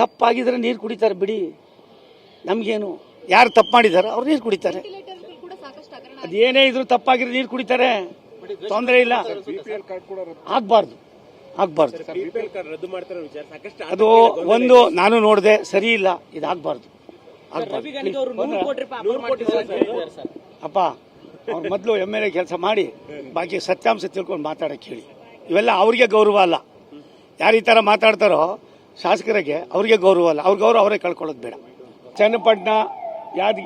ತಪ್ಪಾಗಿದ್ರೆ ನೀರು ಕುಡಿತಾರೆ ಬಿಡಿ. ನಮಗೇನು ಯಾರು ತಪ್ಪು ಮಾಡಿದಾರೋ ಅವ್ರು ನೀರು ಕುಡಿತಾರೆ. ಅದೇನೇ ಇದ್ರು ತಪ್ಪಾಗಿದ್ರೆ ನೀರು ಕುಡಿತಾರೆ. ತೊಂದರೆ ಇಲ್ಲ. ಆಗ್ಬಾರ್ದು ಆಗ್ಬಾರ್ದು. ಬಿಪಿಎಲ್ ಕಾರ್ಡ್ ರದ್ದು ಮಾಡ್ತಾರೋ ವಿಚಾರ ಸಾಕಷ್ಟು ಅದು ಒಂದು ನಾನು ನೋಡಿದೆ ಸರಿ ಇಲ್ಲ ಸರ್. ಅಪ್ಪ ಅವ್ರು ಮೊದಲು ಎಂ ಎಲ್ ಎ ಕೆಲಸ ಮಾಡಿ ಬಾಕಿ ಸತ್ಯಾಂಶ ತಿಳ್ಕೊಂಡು ಮಾತಾಡಕ್ಕೆ ಹೇಳಿ. ಇವೆಲ್ಲ ಅವ್ರಿಗೆ ಗೌರವ ಅಲ್ಲ. ಯಾರು ಈ ಥರ ಮಾತಾಡ್ತಾರೋ ಶಾಸಕರಿಗೆ ಅವ್ರಿಗೆ ಗೌರವ ಅಲ್ಲ. ಅವ್ರಿಗೆ ಗೌರವ ಅವರೇ ಕಳ್ಕೊಳ್ಳೋದು ಬೇಡ. ಚನ್ನಪಟ್ಟಣ ಯಾದ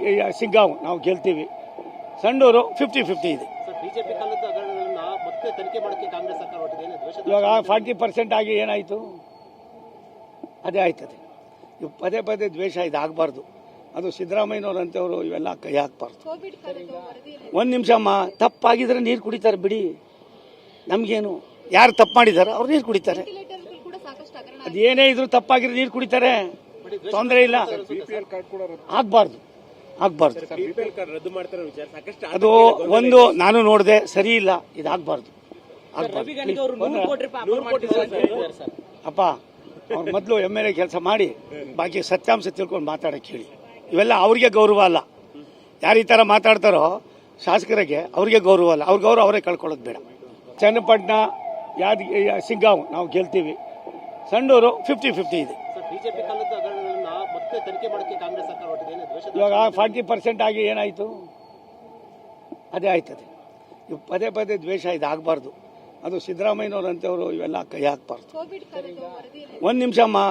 ಸಿಂಗಾವ್ ನಾವು ಗೆಲ್ತೀವಿ. ಸಂಡೂರು ಫಿಫ್ಟಿ ಫಿಫ್ಟಿ ಇದೆ ಇವಾಗ ಫಾರ್ಟಿ ಪರ್ಸೆಂಟ್ ಆಗಿ ಏನಾಯಿತು? ಅದೇ ಆಯ್ತದೆ. ಇವು ಪದೇ ಪದೇ ದ್ವೇಷ ಇದಾಗಬಾರ್ದು. ಅದು ಸಿದ್ದರಾಮಯ್ಯನವ್ರಂತವರು ಇವೆಲ್ಲ ಕೈ ಹಾಕ್ಬಾರ್ದು. ಒಂದು ನಿಮಿಷ ಅಮ್ಮ ತಪ್ಪಾಗಿದ್ರೆ ನೀರು ಕುಡಿತಾರೆ ಬಿಡಿ. ನಮಗೇನು? ಯಾರು ತಪ್ಪು ಮಾಡಿದ್ದಾರೆ ಅವ್ರು ನೀರು ಕುಡಿತಾರೆ. ಅದೇನೇ ಇದ್ರು ತಪ್ಪಾಗಿರೋ ನೀರು ಕುಡಿತಾರೆ. ತೊಂದರೆ ಇಲ್ಲ. ಆಗ್ಬಾರ್ದು. ಆಗ್ಬಾರ್ದು. ಬಿಪಿಎಲ್ ಕಾರ್ಡ್ ರದ್ದು ಮಾಡ್ತಾರೋ ವಿಚಾರ. ಸಾಕಷ್ಟು ಅದು ಒಂದು ನಾನು ನೋಡಿದೆ ಸರಿ ಇಲ್ಲ ಇದಾಗಬಾರ್ದು ರವಿ ಗಾಣಿಗೆ ಅವರು ನೂರು ಕೋಟಿ ರೂಪಾಯಿ ನೂರು ಕೋಟಿ ಸರ್ ಅಪ್ಪ ಅವ್ರ ಮೊದಲು ಎಂ ಎಲ್ ಎ ಕೆಲಸ ಮಾಡಿ ಬಾಕಿ ಸತ್ಯಾಂಶ ತಿಳ್ಕೊಂಡು ಮಾತಾಡಕ್ಕೆ ಹೇಳಿ. ಇವೆಲ್ಲ ಅವ್ರಿಗೆ ಗೌರವ ಅಲ್ಲ. ಯಾರು ಈ ಥರ ಮಾತಾಡ್ತಾರೋ ಶಾಸಕರಿಗೆ ಅವ್ರಿಗೆ ಗೌರವ ಅಲ್ಲ. ಅವ್ರ ಗೌರವ ಅವರೇ ಕಳ್ಕೊಳ್ಳೋದು ಬೇಡ. ಚನ್ನಪಟ್ಟಣ ಯಾದ್ ಸಿಗ್ಗಾಂವ್ ನಾವು ಗೆಲ್ತೀವಿ. ಸಂಡೂರು ಫಿಫ್ಟಿ ಫಿಫ್ಟಿ ಇದೆ. ಇವಾಗ ಫಾರ್ಟಿ ಪರ್ಸೆಂಟ್ ಆಗಿ ಏನಾಯಿತು? ಅದೇ ಆಯ್ತದೆ. ಇವ್ ಪದೇ ಪದೇ ದ್ವೇಷ ಇದಾಗಬಾರ್ದು. ಅದು ಸಿದ್ದರಾಮಯ್ಯನವ್ರಂತವರು ಇವೆಲ್ಲ ಕೈ ಹಾಕಬಾರ್ದು. ಒಂದು ನಿಮಿಷ ಅಮ್ಮ.